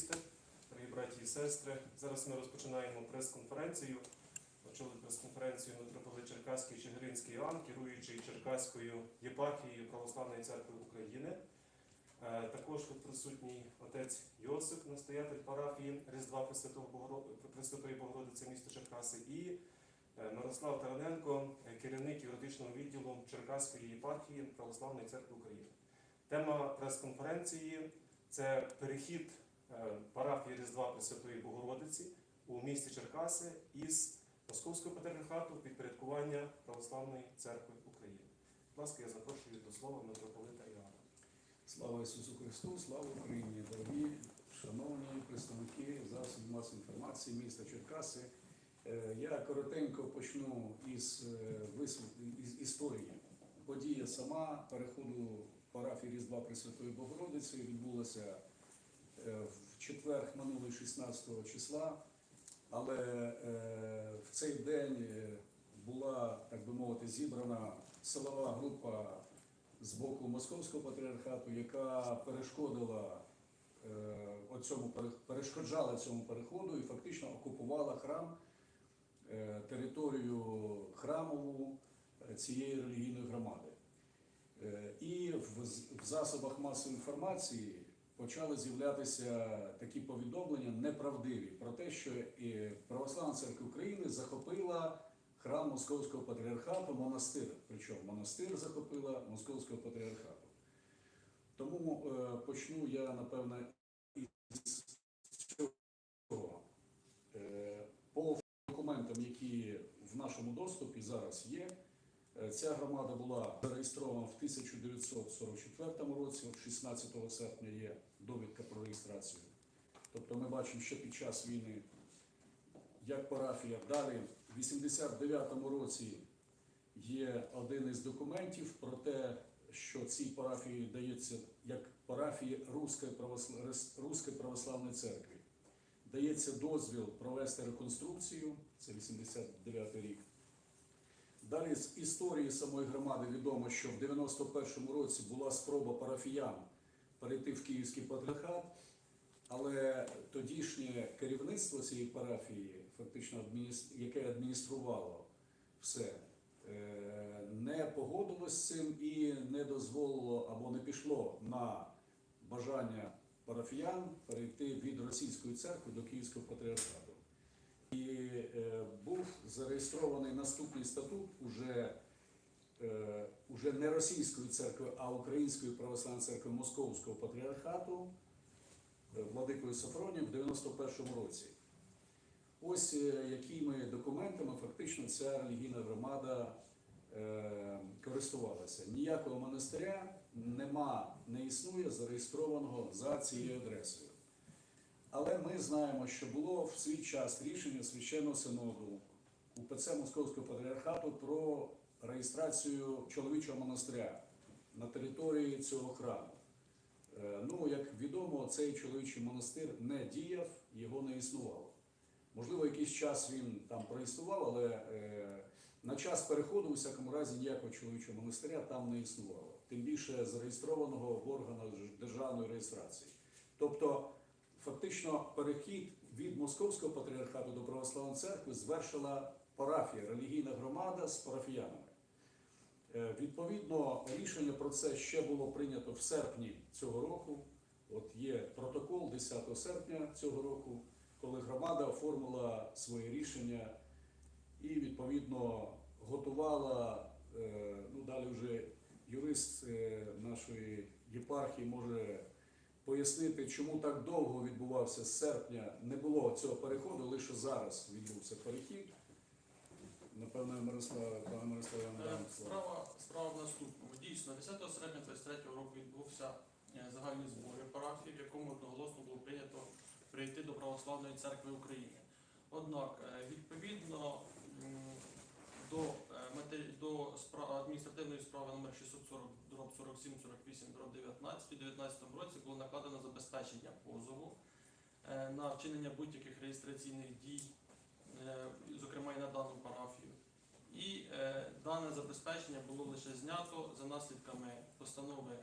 журналісти, дорогі браті і сестри. Зараз ми розпочинаємо прес-конференцію. Очолив прес-конференцію митрополит Черкаський Чигиринський Іоанн, керуючий Черкаською єпархією Православної церкви України. Е, Також тут присутній отець Йосип, настоятель парафії Різдва Пресвятої Богородиці міста Черкаси, і е, Мирослав Тараненко, е, керівник юридичного відділу Черкаської єпархії Православної церкви України. Тема прес-конференції це перехід парафії Різдва Пресвятої Богородиці у місті Черкаси із Московського патріархату підпорядкування Православної церкви України. Будь ласка, я запрошую до слова митрополита Іоанна. Слава Ісусу Христу, слава Україні, дорогі, шановні представники засобів масової інформації міста Черкаси. Е, Я коротенько почну із, е, із історії. Подія сама переходу парафії Різдва Пресвятої Богородиці відбулася е, в четвер минулий 16 числа, але е, в цей день е, була, так би мовити, зібрана силова група з боку Московського патріархату, яка перешкодила е, оцьому перешкоджала цьому переходу і фактично окупувала храм, е, територію храмову е, цієї релігійної громади. Е, І в засобах масової інформації почали з'являтися такі повідомлення неправдиві про те, що е, Православна церква України захопила храм Московського патріархату, монастир. Причому монастир захопила Московського патріархату. Тому е, почну я, напевно, із цього. Е, по документам, які в нашому доступі зараз є, ця громада була зареєстрована в 1944 році, от 16 серпня є довідка про реєстрацію. Тобто ми бачимо, що під час війни як парафія. Далі, в 89-му році є один із документів про те, що цій парафії дається як парафії Руської православ... Православної церкви. Дається дозвіл провести реконструкцію, це 89 рік. Далі з історії самої громади відомо, що в 91-му році була спроба парафіян перейти в Київський патріархат, але тодішнє керівництво цієї парафії, фактично яке адмініструвало все, е, не погодилось з цим і не дозволило або не пішло на бажання парафіян перейти від російської церкви до Київського патріархату. І е, був зареєстрований наступний статут уже, е, уже не російської церкви, а Української православної церкви Московського патріархату е, владикою Сафронів в 91-му році. Ось е, якими документами фактично ця релігійна громада е, користувалася. Ніякого монастиря нема, не існує зареєстрованого за цією адресою. Але ми знаємо, що було в свій час рішення священного синоду УПЦ Московського патріархату про реєстрацію чоловічого монастиря на території цього храму. Е, Ну, як відомо, цей чоловічий монастир не діяв, його не існувало. Можливо, якийсь час він там проіснував, але е, на час переходу, у всякому разі, ніякого чоловічого монастиря там не існувало. Тим більше зареєстрованого в органах державної реєстрації. Тобто, фактично, перехід від Московського патріархату до православної церкви звершила парафія, релігійна громада з парафіянами. Е, Відповідно, рішення про це ще було прийнято в серпні цього року. От є протокол 10 серпня цього року, коли громада оформила своє рішення і відповідно готувала. е, Ну далі вже юрист е, нашої єпархії може пояснити, чому так довго відбувався з серпня. Не було цього переходу, лише зараз відбувся перехід. Напевно, Мирослав, пане Мирославе, я вам Е, слово. Справа, справа в наступному. Дійсно, 10 серпня 23 року відбувся е, загальний збори парафії, в якому одноголосно було прийнято прийти до Православної церкви України. Однак, е, відповідно до, до адміністративної справи номер 640 47 48 19 у 2019 році було накладено забезпечення позову е, на вчинення будь-яких реєстраційних дій, е, зокрема і на дану парафію. І е, дане забезпечення було лише знято за наслідками постанови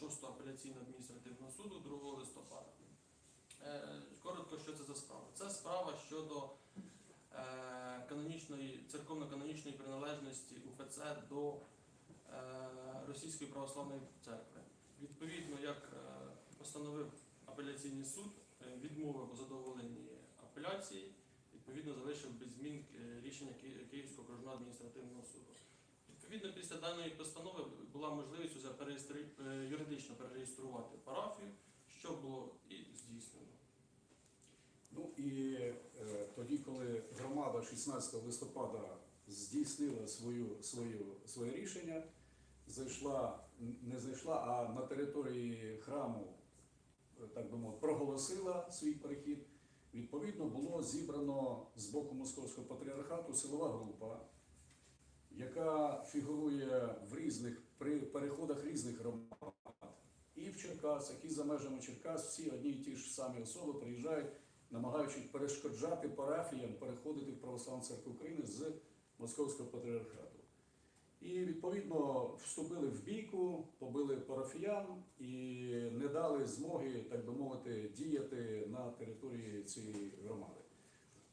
6 апеляційного адміністративного суду 2 листопада. Коротко, що це за справа? Це справа щодо. Е, канонічної, церковно-канонічної приналежності УФЦ до е, Російської православної церкви. Відповідно, як е, постановив апеляційний суд, відмовив у задоволенні апеляції, відповідно залишив без змін рішення Київського окружного адміністративного суду. Відповідно, після даної постанови була можливість уже переєстри... юридично перереєструвати парафію, що було і здійснено. Ну і е, тоді, коли громада 16 листопада здійснила свою, свою, своє рішення, зайшла, не зайшла, а на території храму, е, так би мовити, проголосила свій перехід. Відповідно, було зібрано з боку Московського патріархату силова група, яка фігурує в різних при переходах різних громад. І в Черкасах, і за межами Черкас всі одні і ті ж самі особи приїжджають намагаючись перешкоджати парафіям переходити в Православну церкву України з Московського патріархату. І відповідно вступили в бійку, побили парафіян і не дали змоги, так би мовити, діяти на території цієї громади.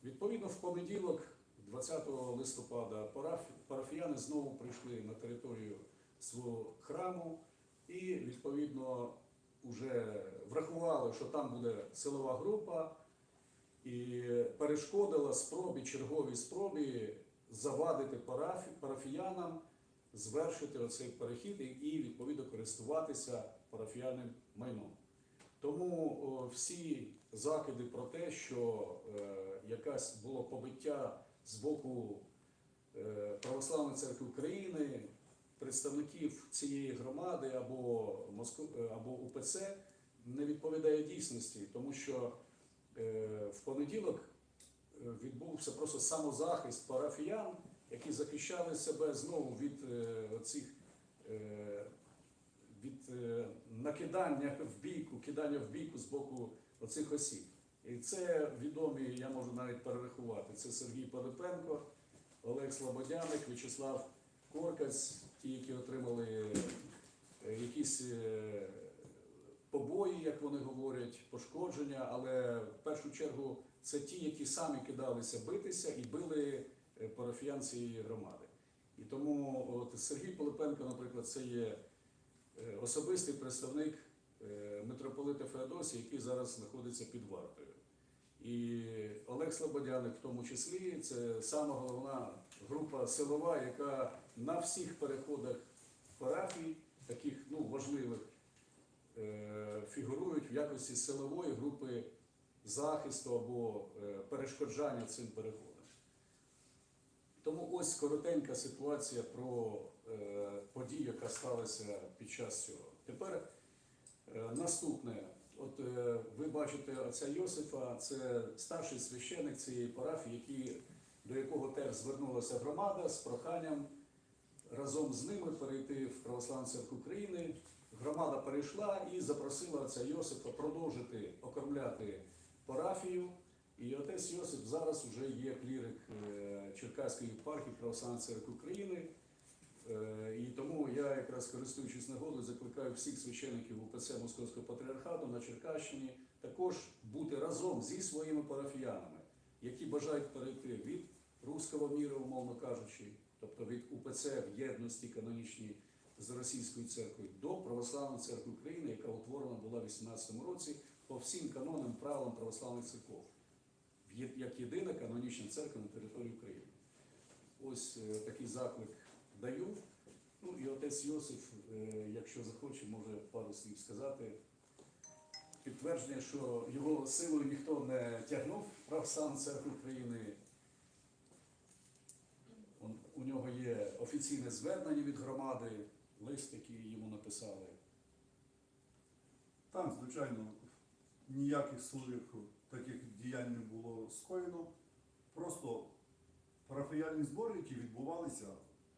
Відповідно, в понеділок, 20 листопада, парафіяни знову прийшли на територію свого храму і відповідно вже врахували, що там буде силова група, і перешкодила спробі, черговій спробі завадити парафі, парафіянам звершити оцей перехід і, відповідно користуватися парафіянним майном. Тому о, всі закиди про те, що е, якась було побиття з боку е, Православної церкви України, представників цієї громади або, Москв... або УПЦ не відповідає дійсності, тому що в понеділок е, відбувся просто самозахист парафіян, які захищали себе знову від е, цих від е, накидання в бійку, кидання в бійку з боку оцих осіб. І це відомі, я можу навіть перерахувати. Це Сергій Пилипенко, Олег Слободяник, В'ячеслав Коркац, ті, які отримали е, якісь е, побої, як вони говорять, пошкодження, але в першу чергу це ті, які самі кидалися битися і били е, парафіян цієї громади. І тому от Сергій Пилипенко, наприклад, це є е, особистий представник е, митрополита Феодосія, який зараз знаходиться під вартою. І Олег Слободяник в тому числі це сама головна група силова, яка на всіх переходах парафій, таких ну, важливих, фігурують в якості силової групи захисту або е, перешкоджання цим переходам. Тому ось коротенька ситуація про е, подію, яка сталася під час цього. Тепер е, наступне. От е, ви бачите отця Йосифа, це старший священик цієї парафії, який, до якого теж звернулася громада з проханням разом з ними перейти в Православну церкву України. Громада перейшла і запросила отця Йосифа продовжити окормляти парафію. І отець Йосип зараз вже є клірик е, Черкаської єпархії Православної церкви України. Е, І тому я якраз користуючись нагодою, закликаю всіх священиків УПЦ Московського патріархату на Черкащині також бути разом зі своїми парафіянами, які бажають перейти від руського міра, умовно кажучи, тобто від УПЦ в єдності канонічній з російською церквою до Православної церкви України, яка утворена була в 18 році по всім канонам правилам православних церков, як єдина канонічна церква на території України. Ось е, такий заклик даю. Ну і отець Йосиф, е, якщо захоче, може пару слів сказати. Підтвердження, що його силою ніхто не тягнув православну церкву України. У нього є офіційне звернення від громади, лист, який йому написали. Там, звичайно, ніяких силових таких діянь не було скоєно. Просто парафіяльні збори, які відбувалися,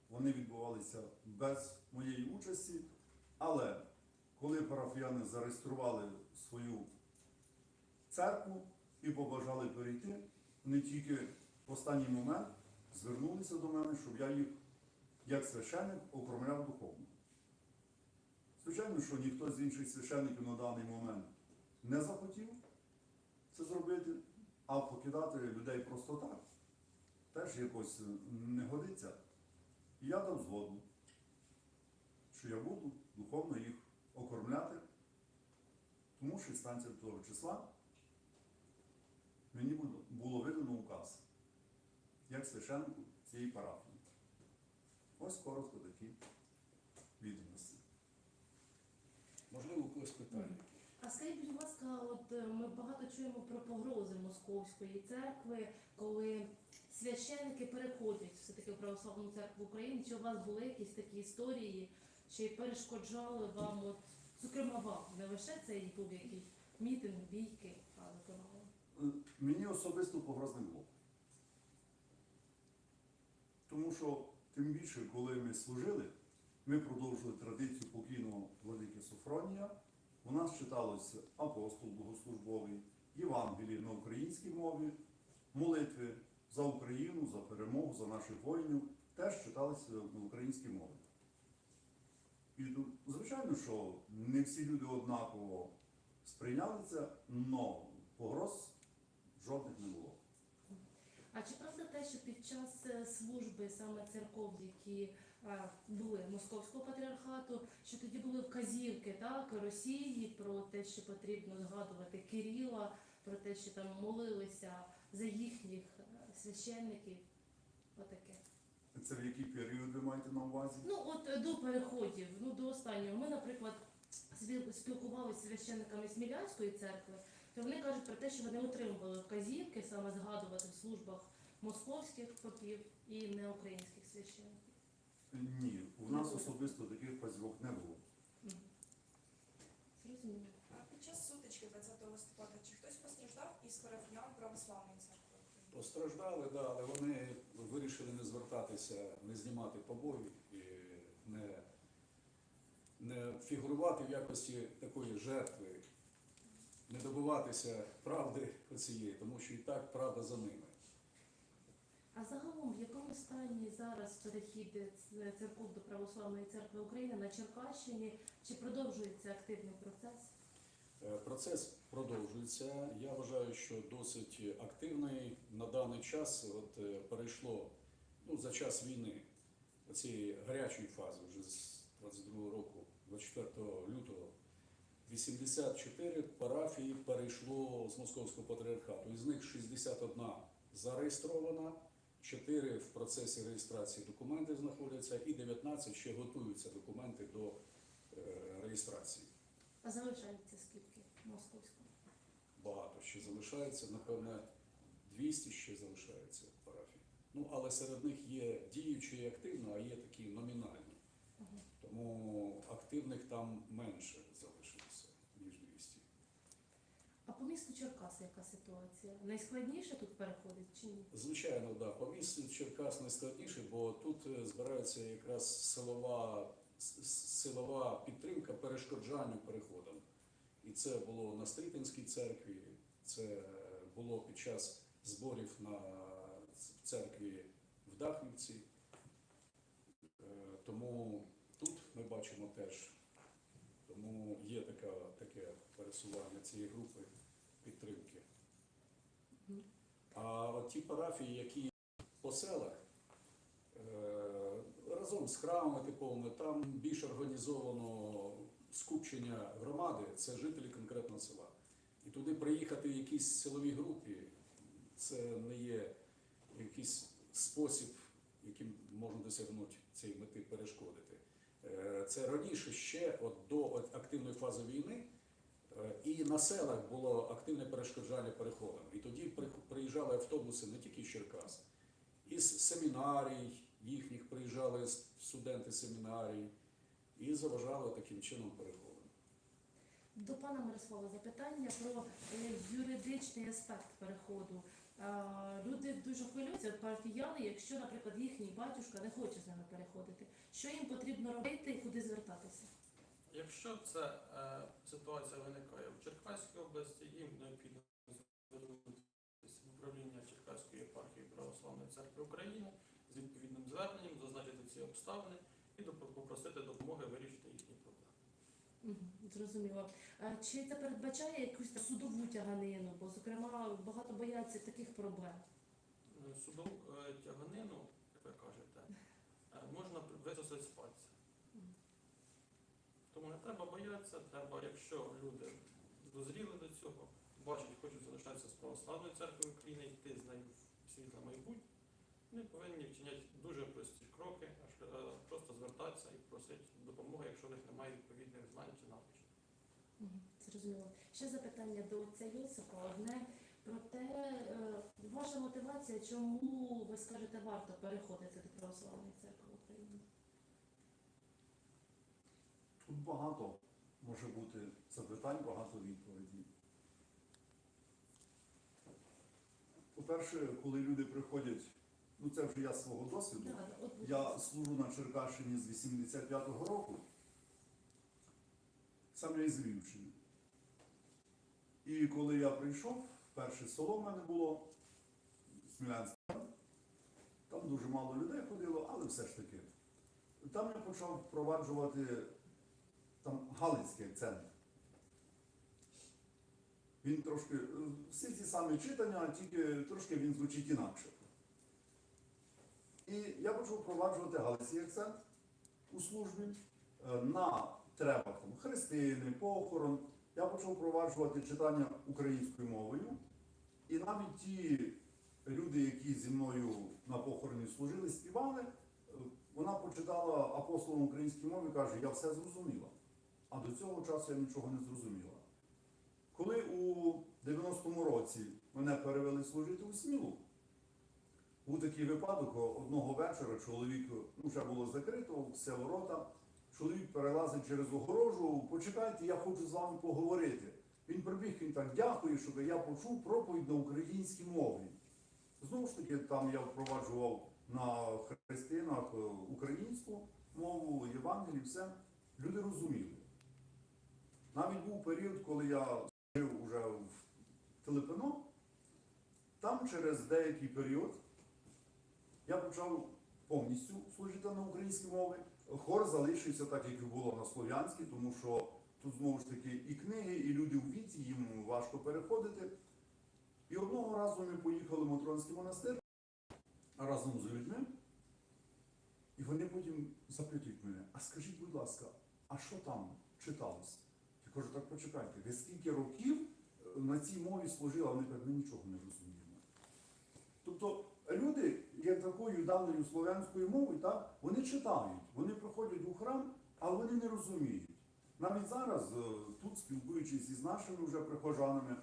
вони відбувалися без моєї участі. Але коли парафіяни зареєстрували свою церкву і побажали перейти, вони тільки в останній момент звернулися до мене, щоб я їх, як священник, окромляв духовно. Звичайно, що ніхто з інших священників на даний момент не захотів це зробити, а покидати людей просто так теж якось не годиться. І я дав згоду, що я буду духовно їх окормляти, тому що 16 того числа мені було видано указ як священнику цієї парафії. Ось коротко такі Можливо, у когось питання. А скажіть, будь ласка, от е, ми багато чуємо про погрози московської церкви, коли священники переходять все-таки в православну церкву України. Чи у вас були якісь такі історії, чи перешкоджали вам, от, зокрема вам, не лише цей був якийсь мітинг, бійки, а зокрема? Е, Мені особисто погроз не було. Тому що тим більше, коли ми служили, ми продовжили традицію покійного владики Софронія. У нас читалося апостол богослужбовий, Євангеліє на українській мові, молитви за Україну, за перемогу, за наших воїнів теж читалися на українській мові. І ну, звичайно, що не всі люди однаково сприйняли це, але погроз жодних не було. А чи правда те, що під час е, служби саме церков, які були московського патріархату, що тоді були вказівки так Росії про те, що потрібно згадувати Кирила, про те, що там молилися за їхніх е, священників? Отаке. Це в який період ви маєте на увазі? Ну от е, до переходів, ну до останнього. Ми, наприклад, спіл- спілкувалися з священниками Смілянської церкви, то вони кажуть про те, що вони отримували вказівки саме згадувати в службах московських попів і неукраїнських священників. Ні, у нас особисто таких вказівок не було. Зрозуміло. А Під час сутички 20 листопада чи хтось постраждав із парафіян Православної церкви? Постраждали, да, але вони вирішили не звертатися, не знімати побої і не, не фігурувати в якості такої жертви, не добиватися правди цієї, тому що і так правда за ними. А загалом, в якому стані зараз перехід церков до Православної церкви України на Черкащині? Чи продовжується активний процес? Е, Процес продовжується. Я вважаю, що досить активний на даний час. От е, перейшло ну, за час війни цієї гарячої фази, вже з 22 року, 24 лютого. 84 парафії перейшло з московського патріархату. Із них 61 зареєстрована, 4 в процесі реєстрації документи знаходяться, і 19 ще готуються документи до е, реєстрації. А залишається скільки московського? багато ще залишається, напевне, 200 ще залишається парафій. Ну, але серед них є діючі і активно, а є такі номінальні. Тому активних там менше А по місту Черкаси яка ситуація? Найскладніше тут переходить чи ні? Звичайно, да, по місту Черкас найскладніше, бо тут е, збирається якраз силова, силова підтримка перешкоджанню переходам. І це було на Стрітинській церкві, це е, було під час зборів на церкві в Дахнівці. Е, Тому тут ми бачимо теж, тому є така, таке пересування цієї групи підтримки. А ті парафії, які по селах, е, разом з храмами типовими, там більш організовано скупчення громади, це жителі конкретного села. І туди приїхати в якісь силові групи, це не є якийсь спосіб, яким можна досягнути цієї мети перешкодити. Е, Це раніше ще от до активної фази війни І на селах було активне перешкоджання переходам. І тоді приїжджали автобуси не тільки з Черкас, із семінарій їхніх приїжджали студенти семінарій і заважали таким чином переходам. До пана Мирослава запитання про е, юридичний аспект переходу. Люди дуже хвилюються, от парафіяни, якщо, наприклад, їхній батюшка не хоче з ними переходити. Що їм потрібно робити і куди звертатися? Якщо ця е, ситуація виникає в Черкаській області, їм необхідно звернутися в управління Черкаської єпархії Православної церкви України з відповідним зверненням, зазначити ці обставини і попросити допомоги вирішити їхні проблеми. Зрозуміло. А Чи це передбачає якусь судову тяганину? Бо, зокрема, багато бояться таких проблем. Е, Судову е, тяганину, як ви кажете, е, можна висосати з пальця. Тому не треба боятися, треба, якщо люди дозріли до цього, бачать, хочуть залишатися з православною церквою України, йти з нею в світле майбутнє, вони повинні вчиняти дуже прості кроки, е, просто звертатися і просити допомоги, якщо в них немає відповідних знань чи навичок. Зрозуміло. Ще запитання до отця Йосипа. Одне про те, е, ваша мотивація, чому ви скажете, варто переходити до православної церкви України? Тут багато може бути запитань, багато відповідей. По-перше, коли люди приходять, ну це вже я з свого досвіду. Я служу на Черкащині з 85-го року. Сам я із Львівщини. І коли я прийшов, перше село в мене було Смілянське. Там дуже мало людей ходило, але все ж таки. Там я почав впроваджувати там Галицький акцент. Він трошки, е, всі ці самі читання, тільки трошки він звучить інакше. І я почав впроваджувати галицький акцент у службі е, на требах там, хрестини, похорон. Я почав впроваджувати читання українською мовою. І навіть ті люди, які зі мною на похороні служили, співали, е, вона почитала апостолом української мови і каже, я все зрозуміла. А до цього часу я нічого не зрозуміла. Коли у 90-му році мене перевели служити у Смілу, був такий випадок, одного вечора чоловік, ну вже було закрито, все ворота, чоловік перелазить через огорожу, почекайте, я хочу з вами поговорити. Він прибіг, він так дякує, щоб я почув проповідь на українській мові. Знову ж таки, там я впроваджував на хрестинах е, українську мову, Євангелії, все. Люди розуміли. Навіть був період, коли я жив уже в Телепино, там через деякий період я почав повністю служити на українській мові. Хор залишився так, як і було на слов'янській, тому що тут знову ж таки і книги, і люди у віці, їм важко переходити. І одного разу ми поїхали в Матронський монастир разом з людьми, і вони потім запитують мене, а скажіть, будь ласка, а що там читалось? Кажу, так почекайте, ви скільки років е, на цій мові служили, а вони кажуть, ми нічого не розуміємо. Тобто люди, як такою даною слов'янською мовою, так, вони читають, вони приходять у храм, але вони не розуміють. Навіть зараз, е, тут спілкуючись із нашими вже прихожанами,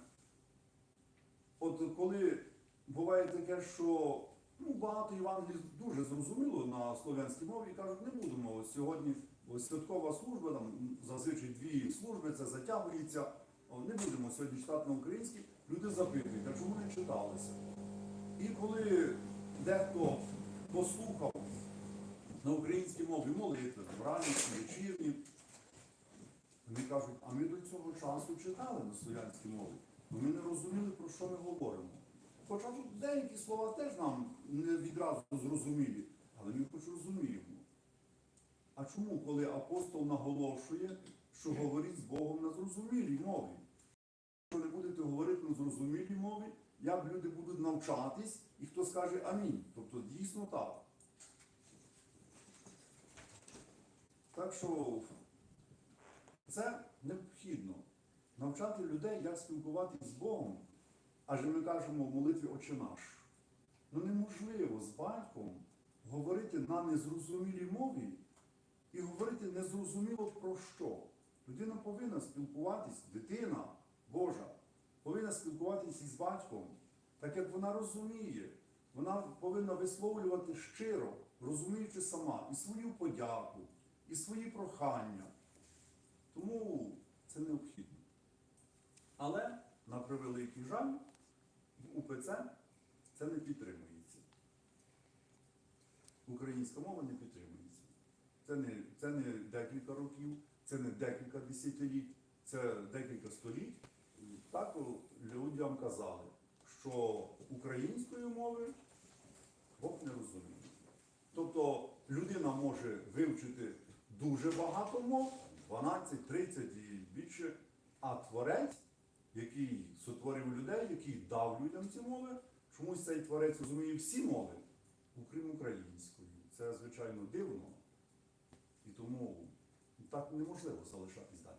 от коли буває таке, що ну, багато Євангелій дуже зрозуміло на слов'янській мові кажуть, не будемо сьогодні ось святкова служба, там зазвичай дві служби, це затягується. Не будемо сьогодні читати на українській. Люди запитують, а чому не читалися? І коли дехто послухав на українській мові молитви, ранішні, вечірні, вони кажуть, а ми до цього часу читали на слов'янській мові, бо ми не розуміли, про що ми говоримо. Хоча тут деякі слова теж нам не відразу зрозумілі, але ми хоч розуміємо. А чому, коли апостол наголошує, що говорить з Богом на зрозумілій мові? Якщо не будете говорити на зрозумілій мові, як люди будуть навчатись, і хто скаже амінь. Тобто дійсно так. Так що це необхідно навчати людей, як спілкуватися з Богом. Адже ми кажемо в молитві Отче наш. Ну неможливо з батьком говорити на незрозумілій мові і говорити незрозуміло про що. Людина повинна спілкуватись, дитина Божа, повинна спілкуватися із батьком, так як вона розуміє. Вона повинна висловлювати щиро, розуміючи сама і свою подяку, і свої прохання. Тому це необхідно. Але, на превеликий жаль, в УПЦ це не підтримується. Українська мова не підтримується. Це не, це не декілька років, це не декілька десятиліть, це декілька століть. Так людям казали, що української мови Бог не розуміє. Тобто людина може вивчити дуже багато мов, 12, 30 і більше, а творець, який сотворив людей, який дав людям ці мови, чомусь цей творець розуміє всі мови, окрім української. це звичайно дивно, і тому так неможливо залишатись далі.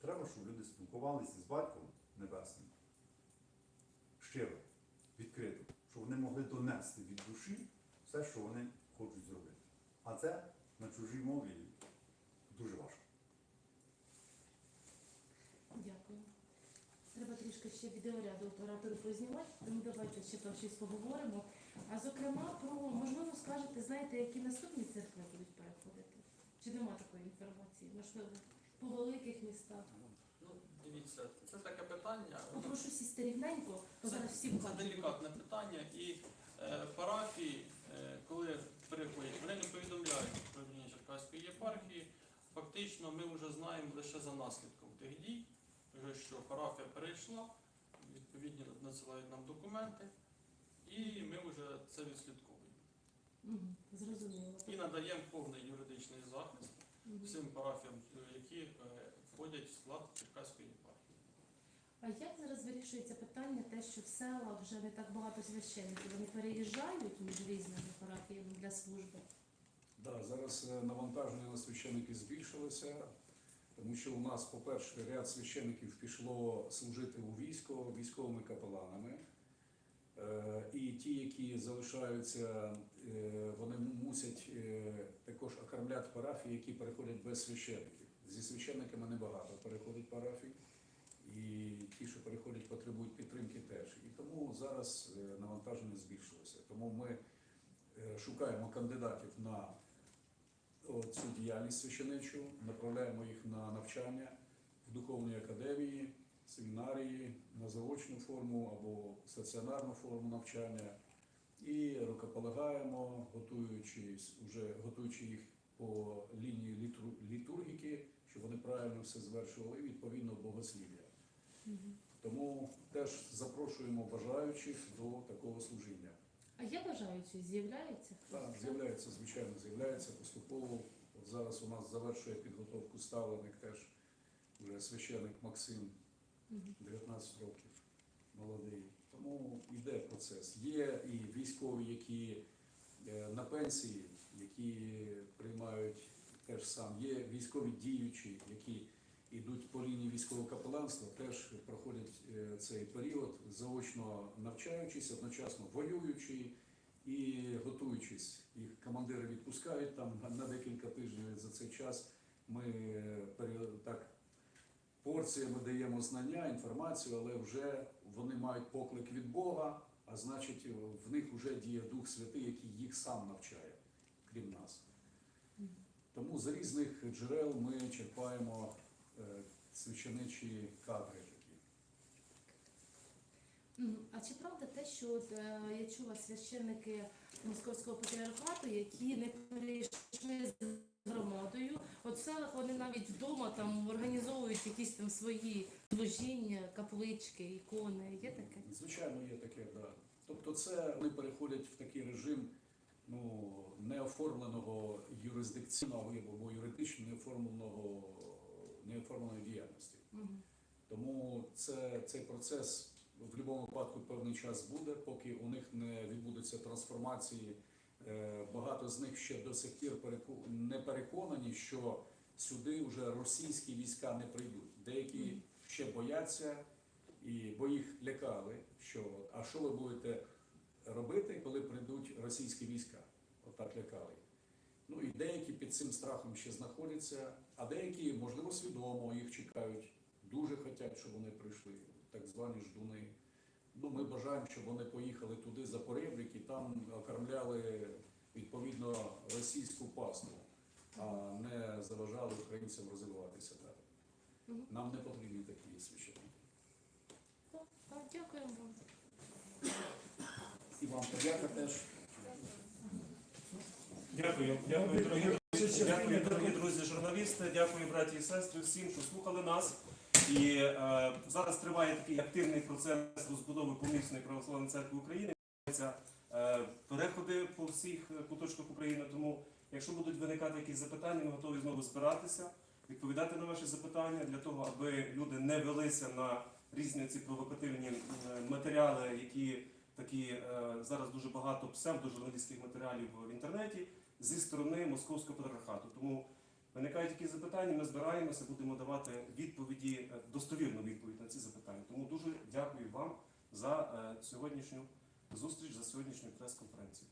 Треба, щоб люди спілкувалися з батьком небесним щиро, відкрито, щоб вони могли донести від душі все, що вони хочуть зробити. А це на чужій мові дуже важко. Дякую. Треба трішки ще відеоряду оператору познімати, тому давайте ще там щось поговоримо. А зокрема, про можливо скажете, знаєте, які наступні церкви будуть переходити? Чи нема такої інформації? Можливо, по великих містах. Ну, дивіться, це таке питання. Попрошу сісти рівненько, бо Це, зараз всі це делікатне питання, і е, парафії, е, коли переходять, вони не повідомляють управління Черкаської єпархії. Фактично, ми вже знаємо лише за наслідком тих дій, вже що парафія перейшла, відповідні надсилають нам документи, і ми вже це відслідковуємо. Зрозуміло. І надаємо повний юридичний захист всім парафіям, які е, входять в склад Черкаської єпархії. А як зараз вирішується питання, те, що в селах вже не так багато священників, вони переїжджають між різними парафіями для служби? Да, зараз е, навантаження на священиків збільшилося, тому що у нас, по-перше, ряд священиків пішло служити у військо військовими капеланами. Е, І ті, які залишаються, е, вони мусять е, також окормляти парафії, які переходять без священиків. Зі священниками небагато переходить парафій, і ті, що переходять, потребують підтримки теж. І тому зараз навантаження збільшилося. Тому ми шукаємо кандидатів на цю діяльність священичу, направляємо їх на навчання в духовній академії, семінарії, на заочну форму або стаціонарну форму навчання. І рукополагаємо, готуючись, уже готуючи їх по лінії літу- літургіки, щоб вони правильно все звершували, і відповідно богослів'я. Мгм. Тому теж запрошуємо бажаючих до такого служіння. А є бажаючі, з'являються? Так, з'являється, звичайно, з'являється поступово. От зараз у нас завершує підготовку ставленик теж вже священик Максим. 19 років, молодий. Тому йде процес. Є і військові, які е, на пенсії, які приймають теж сам. Є військові діючі, які йдуть по лінії військового капеланства, теж проходять е, цей період, заочно навчаючись, одночасно воюючи і готуючись. Їх командири відпускають там на- декілька тижнів за цей час. Ми е, так порціями даємо знання, інформацію, але вже вони мають поклик від Бога, а значить, в них вже діє Дух Святий, який їх сам навчає, крім нас. Тому з різних джерел ми черпаємо е, священичі кадри такі. А чи правда те, що от, е, я чула священники Московського патріархату, які не перейшли з громадою, от в селах вони навіть вдома там організовують якісь там свої служіння, каплички, ікони. Є таке? Звичайно, є таке, да. Тобто це вони переходять в такий режим ну, неоформленого юрисдикційного або юридично неоформленого неоформленої діяльності. Мгм. Тому це, цей процес в будь-якому випадку певний час буде, поки у них не відбудуться трансформації. Е, Багато з них ще до сих пір не переконані, що сюди вже російські війська не прийдуть. Деякі ще бояться, і бо їх лякали, що а що ви будете робити, коли прийдуть російські війська? Отак лякали. Ну і деякі під цим страхом ще знаходяться, а деякі, можливо, свідомо їх чекають, дуже хочуть, щоб вони прийшли, так звані ждуни. Ну, ми бажаємо, щоб вони поїхали туди за поребрик і там окормляли відповідно російську паству, а не заважали українцям розвиватися далі. Нам не потрібні такі священники. Дякуємо вам. І вам подяка теж. Дякую, дякую, дорогі друзі. Дорогі друзі, журналісти. Дякую, браті і сестри, всім, що слухали нас. І е, зараз триває такий активний процес розбудови помісної православної церкви України. Е, переходи по всіх куточках України. Тому, якщо будуть виникати якісь запитання, ми готові знову збиратися, відповідати на ваші запитання для того, аби люди не велися на різні ці провокативні е, матеріали, які такі е, зараз дуже багато псевдожурналістських матеріалів в інтернеті зі сторони московського патріархату. Тому виникають якісь запитання, ми збираємося, будемо давати відповіді, е, достовірну відповідь на ці запитання. Тому дуже дякую вам за е, сьогоднішню зустріч, за сьогоднішню прес-конференцію.